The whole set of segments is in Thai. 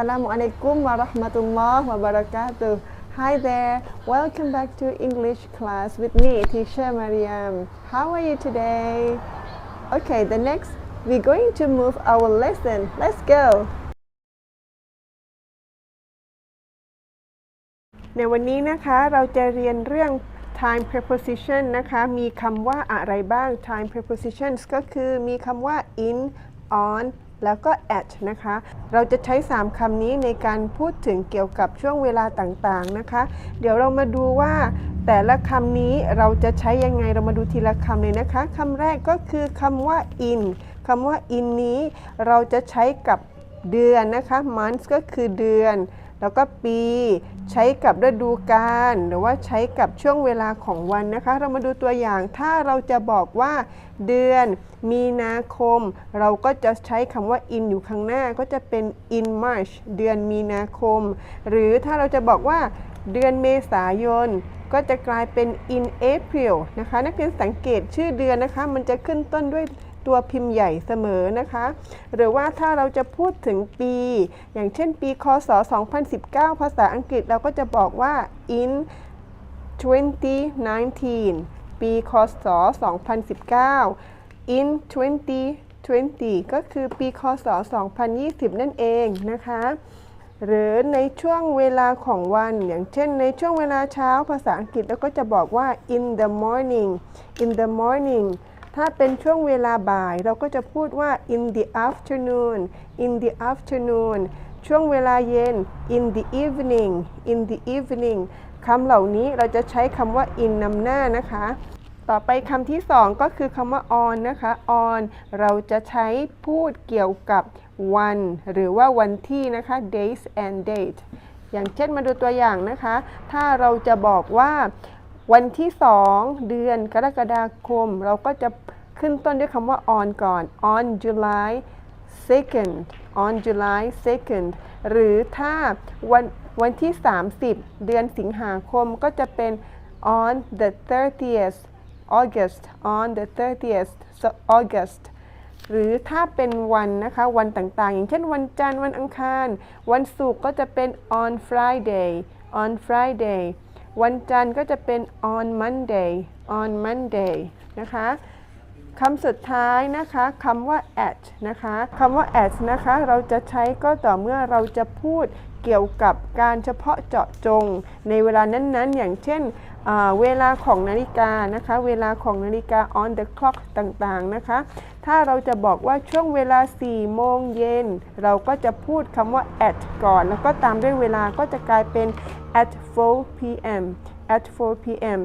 Assalamualaikum warahmatullahi wabarakatuh. Hi there, welcome back to English class with me, teacher Mariam. How are you today? Okay, the next we're going to move our lesson. Let's go. ในวันนี้นะคะเราจะเรียนเรื่อง time preposition นะคะ มีคำว่าอะไรบ้าง time prepositions ก็คือมีคำว่า in on แล้วก็ at นะคะ เราจะใช้ 3คำนี้ในการพูดถึงเกี่ยวกับช่วงเวลาต่างๆนะคะ เดี๋ยวเรามาดูว่าแต่ละคำนี้เราจะใช้ยังไงเรามาดูทีละคำเลยนะคะคำแรกก็คือคำว่า in คำว่า in นี้เราจะใช้กับเดือนนะคะ months ก็คือเดือน แล้วก็ปี ใช้กับฤดูกาลหรือว่าใช้กับช่วงเวลาของวันนะคะ เรามาดูตัวอย่างถ้าเราจะบอกว่าเดือนมีนาคม เราก็จะใช้คำว่า in อยู่ข้างหน้าก็จะเป็น in March เดือนมีนาคม หรือถ้าเราจะบอกว่าเดือนเมษายนก็จะกลายเป็น in April นะคะ นักเรียนสังเกตชื่อเดือนนะคะ มันจะขึ้นต้นด้วย ตัวพิมพ์ใหญ่เสมอนะคะ หรือว่าถ้าเราจะพูดถึงปี อย่างเช่นปีคศ 2019 ภาษาอังกฤษเราก็จะบอกว่า in 2019 ปีคศ 2019 in 2020 ก็คือปีคศ 2020 นั่นเองนะคะหรือในช่วงเวลาของวัน อย่างเช่นในช่วงเวลาเช้าภาษาอังกฤษเราก็จะบอกว่า in the morning in the morning ถ้าเป็นช่วงเวลาบ่าย เราก็จะพูดว่า in the afternoon in the afternoon ช่วงเวลาเย็น in the evening in the evening คำเหล่านี้เราจะใช้คำว่า in นำหน้านะคะ ต่อไปคำที่สองก็คือคำว่า on นะคะ on เราจะใช้พูดเกี่ยวกับวัน หรือว่าวันที่นะคะ days and date อย่างเช่นมาดูตัวอย่างนะคะ ถ้าเราจะบอกว่า วันที่ 2 เดือนกรกฎาคม เราก็จะขึ้นต้นด้วยคำว่า on ก่อน on July 2nd on July 2nd หรือถ้าวันวันที่ 30 เดือนสิงหาคมก็จะเป็น on the 30th August on the 30th August หรือถ้าเป็นวันนะคะวันต่างๆ อย่างเช่นวันจันทร์วันอังคาร วันศุกร์ก็จะเป็น on Friday on Friday วันจันทร์ก็จะเป็น on Monday on Monday นะคะคำสุดท้ายนะคะคำว่า at นะคะคำว่า at นะคะเราจะใช้ก็ต่อเมื่อเราจะพูดเกี่ยวกับการเฉพาะเจาะจง ในเวลานั้นๆ อย่างเช่นเวลาของนาฬิกานะคะ เวลาของนาฬิกา on the clock ต่างๆนะคะ ถ้าเราจะบอกว่าช่วงเวลา 4 โมงเย็น เราก็จะพูดคำว่า at ก่อน แล้วก็ตามด้วยเวลาก็จะกลายเป็น at 4 p.m. at 4 p.m.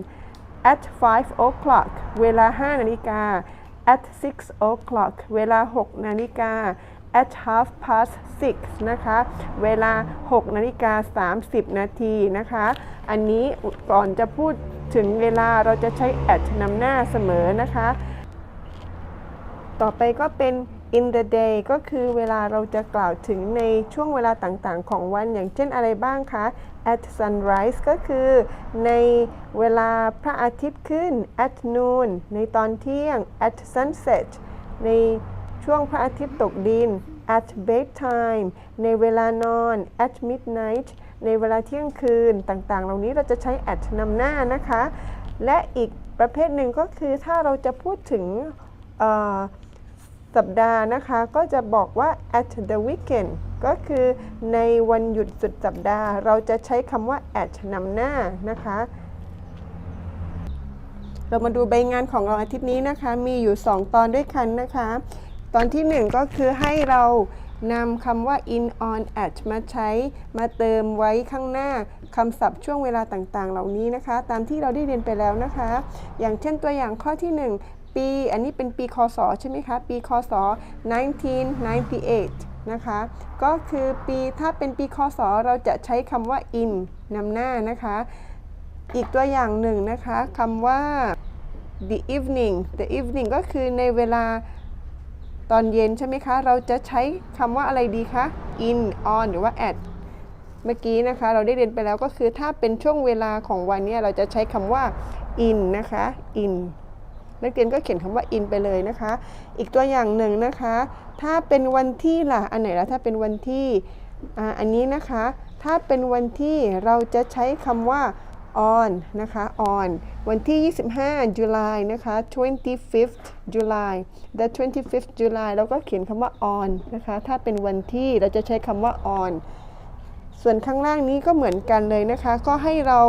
at 5 o'clock เวลา 5 นาฬิกา at 6 o'clock เวลา 6 นาฬิกา at half past six นะคะ เวลา 6 นาฬิกา 30 นาทีนะคะ อันนี้ก่อนจะพูดถึงเวลาเราจะใช้ at นำหน้าเสมอนะคะ ต่อไปก็เป็น in the day ก็คือเวลาเราจะกล่าวถึงในช่วงเวลาต่างๆ ของวันอย่างเช่นอะไรบ้างคะ at sunrise ก็คือในเวลาพระอาทิตย์ขึ้น at noon ในตอนเที่ยง at sunset ในช่วงพระอาทิตย์ตกดิน at bedtime ในเวลานอน at midnight ในเวลาเที่ยงคืนต่างๆ เหล่านี้เราจะใช้ at นำหน้านะคะ และอีกประเภทหนึ่งก็คือถ้าเราจะพูดถึง สัปดาห์นะคะก็จะบอกว่า at the weekend ก็คือในวันหยุดสุดสัปดาห์ เราจะใช้คำว่า at นำหน้านะคะ เรามาดูใบงานของเราอาทิตย์นี้นะคะ มีอยู่ 2 ตอนด้วยกันนะคะ ตอนที่ 1 ก็คือให้เรานำคำว่า in on at มาใช้มาเติมไว้ข้างหน้าคำศัพท์ช่วงเวลาต่างๆ เหล่านี้นะคะ ตามที่เราได้เรียนไปแล้วนะคะ อย่างเช่นตัวอย่างข้อที่ 1 ปี อันนี้เป็นปีคศใช่ไหมคะ ปีคศ 1998 นะคะ ก็คือปีถ้าเป็นปีคศเราจะใช้คำว่า in นำหน้านะคะ อีกตัวอย่างหนึ่งนะคะคำว่า the evening the evening ก็คือในเวลาตอนเย็นใช่ไหมคะ เราจะใช้คำว่าอะไรดีคะ in on หรือว่า at เมื่อกี้นะคะ เราได้เรียนไปแล้วก็คือถ้าเป็นช่วงเวลาของวันนี้เราจะใช้คำว่า in นะคะ in นักเรียนก็เขียนคำว่า in ไปเลยนะคะ อีกตัวอย่างหนึ่งนะคะ ถ้าเป็นวันที่ล่ะ อันไหนล่ะถ้าเป็นวันที่อันนี้นะคะ ถ้าเป็นวันที่เราจะใช้คำว่า on นะคะ on วันที่ 25 July นะคะ 25th July the 25th July เราก็เขียนคำว่า on นะคะ ถ้าเป็นวันที่เราจะใช้คำว่า on ส่วนข้างล่างนี้ก็เหมือนกันเลยนะคะ ก็ให้เรา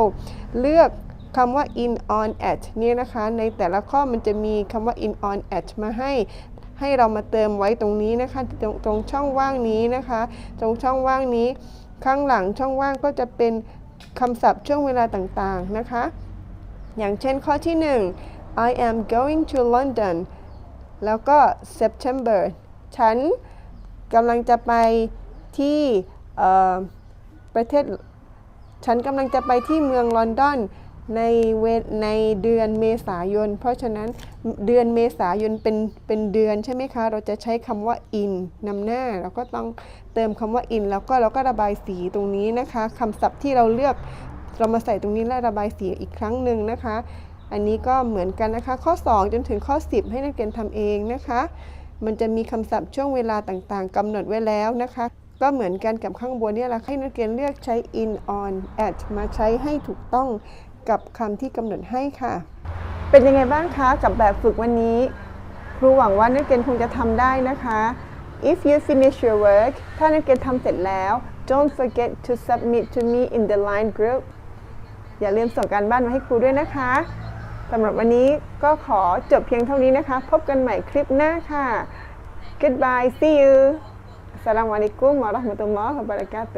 เลือก คำว่า in on at เนี่ยนะคะ ในแต่ละข้อมันจะมีคำว่า in on at มาให้ให้เรามาเติมไว้ตรงนี้นะคะตรงตรงช่องว่างนี้นะคะ ตรงช่องว่างนี้ ข้างหลังช่องว่างก็จะเป็นคำศัพท์ช่วงเวลาต่างๆนะคะ อย่างเช่นข้อที่ 1 I am going to London แล้วก็ September ฉันกำลังจะไปที่ประเทศ ฉันกำลังจะไปที่เมืองลอนดอน ในเวในเดือนเมษายน เพราะฉะนั้นเดือนเมษายนเป็นเป็นเดือนใช่ไหมคะ เราจะใช้คำว่า in นำหน้าเราก็ต้องเติมคำว่า in แล้วก็เราก็ระบายสีตรงนี้นะคะคำศัพท์ที่เราเลือกเรามาใส่ตรงนี้และระบายสีอีกครั้งหนึ่งนะคะ อันนี้ก็เหมือนกันนะคะ ข้อ 2 จนถึงข้อ 10 ให้นักเรียนทำเองนะคะ มันจะมีคำศัพท์ช่วงเวลาต่างๆกำหนดไว้แล้วนะคะก็เหมือนกันกับข้างบนเนี่ยแหละให้นักเรียนเลือกใช้ in on at มาใช้ให้ถูกต้อง กับคำที่กำหนดให้ค่ะ เป็นยังไงบ้างคะกับแบบฝึกวันนี้ ครูหวังว่านักเรียนคงจะทำได้นะคะ if you finish your work ถ้านักเรียนทำเสร็จแล้ว don't forget to submit to me in the line group อย่าลืมส่งการบ้านมาให้ครูด้วยนะคะสำหรับวันนี้ก็ขอจบเพียงเท่านี้นะคะ พบกันใหม่คลิปหน้าค่ะ goodbye see you อัสส